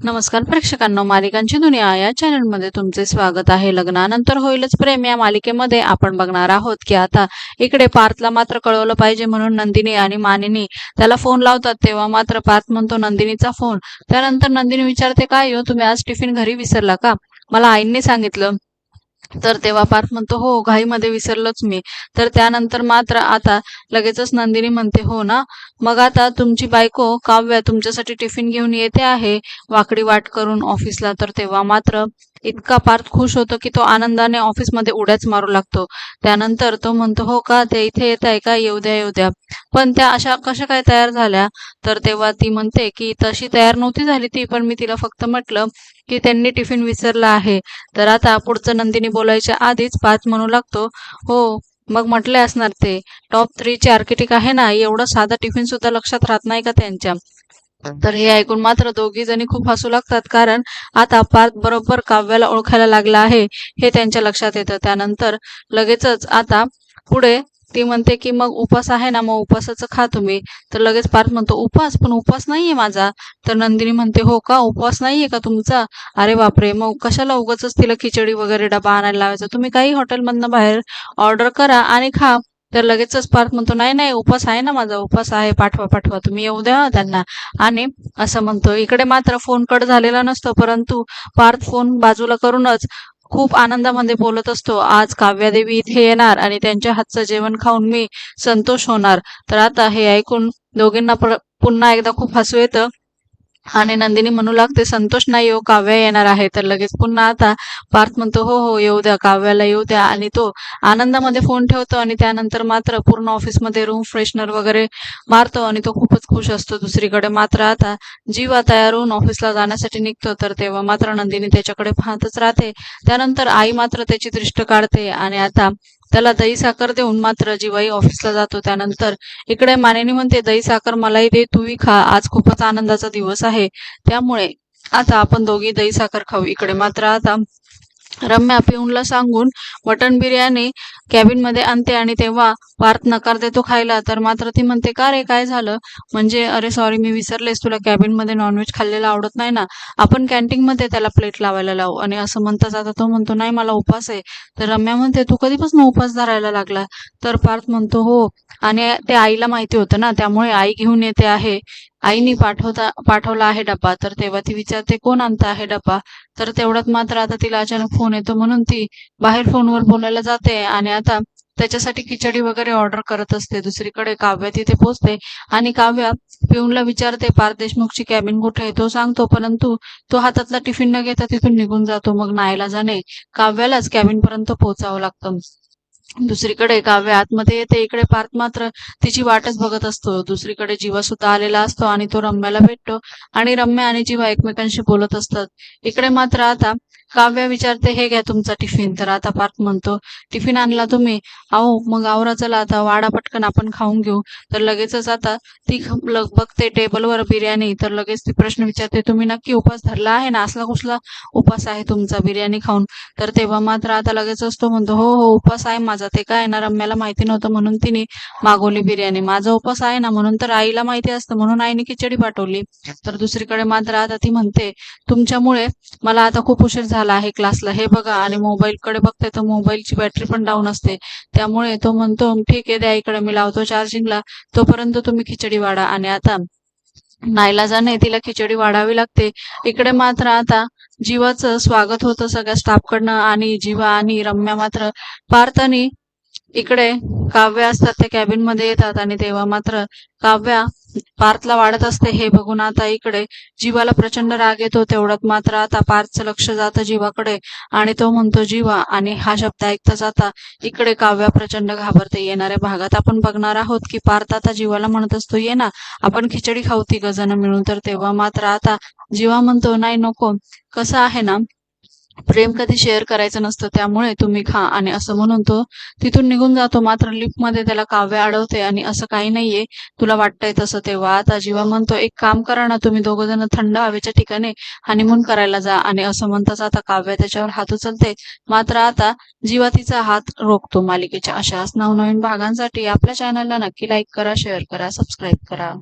नमस्कार प्रेक्षकांना मालिकांची दुनिया या चॅनलमध्ये तुमचे स्वागत आहे. लग्नानंतर होईलच प्रेम या मालिकेमध्ये आपण बघणार आहोत की आता इकडे पार्थला मात्र कळवलं पाहिजे म्हणून नंदिनी आणि मानिनी त्याला फोन लावतात. तेव्हा मात्र पार्थ म्हणतो नंदिनीचा फोन त्यानंतर नंदिनी विचारते काय हो तुम्ही आज टिफिन घरी विसरला का? मला आईंनी सांगितलं तर तेव्हा पार्थ म्हणतो हो घाईमध्ये विसरलोच मी. तर त्यानंतर मात्र आता लगेचच नंदिनी म्हणते हो ना मग आता तुमची बायको काव्या तुमच्यासाठी टिफिन घेऊन येते आहे वाकडी वाट करून ऑफिसला. तर तेव्हा मात्र इतका पार्थ खुश होतो की तो आनंदाने ऑफिसमध्ये उड्याच मारू लागतो. त्यानंतर तो म्हणतो हो का ते इथे येत आहे का? येऊ द्या येऊ द्या. पण त्या अशा कशा काय तयार झाल्या? तर तेव्हा ती म्हणते की तशी तयार नव्हती झाली ती पण मी तिला फक्त म्हटलं की त्यांनी टिफिन विसरला आहे. तर आता पुढचं नंदिनी बोलायच्या आधीच पाच म्हणू लागतो. हो मग म्हटले असणार ते. टॉप थ्रीचे आर्किटेक्ट आहे ना एवढं साधा टिफिन सुद्धा लक्षात राहत नाही का त्यांच्या? तर हे ऐकून मात्र दोघी जणी खूप हसू लागतात कारण आता पार्थ बरोबर काव्याला ओळखायला लागला आहे हे त्यांच्या लक्षात येतं. त्यानंतर लगेचच आता पुढे ती म्हणते की मग उपास आहे ना मग उपासाचं खा तुम्ही. तर लगेच पार्थ म्हणतो उपास? पण उपास नाहीये माझा. तर नंदिनी म्हणते हो का? उपवास नाहीये का तुमचा? अरे बापरे! मग कशाला उगाच तिला खिचडी वगैरे डबा आणायला लावायचा? तुम्ही काही हॉटेलमधनं बाहेर ऑर्डर करा आणि खा. तर लगेचच पार्थ म्हणतो नाही नाही उपास आहे ना माझा उपास आहे पाठवा पाठवा तुम्ही येऊ द्या त्यांना. आणि असं म्हणतो. इकडे मात्र फोन कट झालेला नसतो परंतु पार्थ फोन बाजूला करूनच खूप आनंदामध्ये बोलत असतो. आज काव्यादेवी इथे येणार आणि त्यांच्या हातचं जेवण खाऊन मी संतोष होणार. तर आता हे ऐकून दोघींना पुन्हा एकदा खूप हसू येतं. आणि नंदिनी म्हणू लागते संतोष नाही हो काव्या येणार आहे. तर लगेच पुन्हा आता पार्थ म्हणतो हो हो येऊ द्या काव्याला येऊ द्या. आणि तो आनंदामध्ये फोन ठेवतो आणि त्यानंतर मात्र पूर्ण ऑफिसमध्ये रूम फ्रेशनर वगैरे मारतो आणि तो खूपच खुश असतो. दुसरीकडे मात्र आता जीवा तयार होऊन ऑफिसला जाण्यासाठी निघतो. तर तेव्हा मात्र नंदिनी त्याच्याकडे पाहतच राहते. त्यानंतर आई मात्र त्याची दृष्ट काढते आणि आता त्याला दही साखर देऊन मात्र जिवाई ऑफिसला जातो. त्यानंतर इकडे मानेनी म्हणते दही साखर मलाही दे तूही खा. आज खूपच आनंदाचा दिवस आहे. त्यामुळे आता आपण दोघी दही साखर खाऊ. इकडे मात्र आता रम्या पिऊनला सांगून मटण बिर्याणी कॅबिनमध्ये आणते आणि तेव्हा पार्थ नकार देतो खायला. तर मात्र ती म्हणते का रे काय झालं? म्हणजे अरे सॉरी मी विसरलेस. तुला कॅबिनमध्ये नॉनव्हेज खाल्लेलं आवडत नाही ना. आपण कॅन्टीन मध्ये त्याला प्लेट लावायला लावू. आणि असं म्हणताच आता तो म्हणतो नाही मला उपास आहे. तर रम्या म्हणते तू कधीपासून उपास धरायला लागला? तर पार्थ म्हणतो हो. आणि ते आईला माहिती होतं ना त्यामुळे आई घेऊन येते आहे. आईनी पाठवता पाठवला आहे डब्बा. तर तेव्हा ती विचारते कोण आणता आहे डब्बा? तर तेवढ्यात मात्र आता तिला अचानक फोन येतो. म्हणून ती बाहेर फोनवर बोलायला जाते आणि आता त्याच्यासाठी खिचडी वगैरे ऑर्डर करत असते. दुसरीकडे काव्या तिथे पोचते आणि काव्या पिऊनला विचारते पार देशमुखची कॅबिन कुठे आहे? तो सांगतो परंतु तो हातातला टिफिन न घेता तिथून निघून जातो. मग नायला जाणे काव्यालाच कॅबिन पर्यंत पोहोचावं लागतं. दुसरीकडे काव्य आतमध्ये येते इकडे पार्थ मात्र तिची वाटच बघत असतो. दुसरीकडे जीवा सुद्धा आलेला असतो आणि तो रम्याला भेटतो आणि रम्या आणि जीवा एकमेकांशी बोलत असतात. इकडे मात्र आता काव्य विचारते हे घ्या तुमचा टिफिन. तर आता पार्थ म्हणतो टिफिन आणला तुम्ही? अहो मग आवरा चला आता वाडा पटकन आपण खाऊन घेऊ. तर लगेचच आता ती बघते टेबलवर बिर्याणी. तर लगेच ती प्रश्न विचारते तुम्ही नक्की उपास धरला आहे ना? असला कुठला उपास आहे तुमचा बिर्याणी खाऊन? तर तेव्हा मात्र आता लगेचच तो म्हणतो हो हो उपास आहे माझा. ते काय ना रम्याला माहिती नव्हतं म्हणून तिने मागवली बिर्याणी. माझा उपास आहे ना म्हणून तर आईला माहिती असतं म्हणून आईने खिचडी पाठवली. तर दुसरीकडे मात्र आता ती म्हणते तुमच्यामुळे मला आता खूप उशीर झाला आहे क्लासला हे बघा. आणि मोबाईल कडे बघते तर मोबाईलची बॅटरी पण डाऊन असते. त्यामुळे तो म्हणतो ठीक आहे द्या इकडे मी लावतो चार्जिंगला. तोपर्यंत तुम्ही खिचडी वाढा. आणि आता नाईलाजाने तिला खिचडी वाढावी लागते. इकडे मात्र आता जीवाचं स्वागत होतं सगळ्या स्टाफकडनं. आणि जीवा आणि रम्या मात्र पार्थानी इकडे काव्य असतात ते कॅबिनमध्ये येतात आणि तेव्हा मात्र काव्या पार्थला वाढत असते. हे बघून आता इकडे जीवाला प्रचंड राग येतो. तेवढ्यात मात्र आता पार्थचं लक्ष जातं जीवाकडे आणि तो म्हणतो जीवा आणि हा शब्द ऐकता जाता इकडे काव्या प्रचंड घाबरते. येणाऱ्या भागात आपण बघणार आहोत की पार्थ आता जीवाला म्हणत असतो ये ना आपण खिचडी खाऊ ती गजन मिळून. तर तेव्हा मात्र आता जीवा म्हणतो नाही नको कसं आहे ना प्रेम कधी शेअर करायचं नसतं त्यामुळे तुम्ही खा. आणि असं म्हणून तो तिथून निघून जातो मात्र लिफ्टमध्ये त्याला काव्य अडवते आणि असं काही नाहीये. तुला वाटतंय तसं तेव्हा. आता जीवा म्हणतो एक काम करा ना तुम्ही दोघ जण थंड हवेच्या ठिकाणी हनीमून करायला जा. आणि असं म्हणताच आता काव्य त्याच्यावर हात उचलते. मात्र आता जीवा तिचा हात रोखतो मालिकेच्या अशाच नवनवीन भागांसाठी. आपल्या चॅनलला नक्की लाईक करा शेअर करा सबस्क्राईब करा.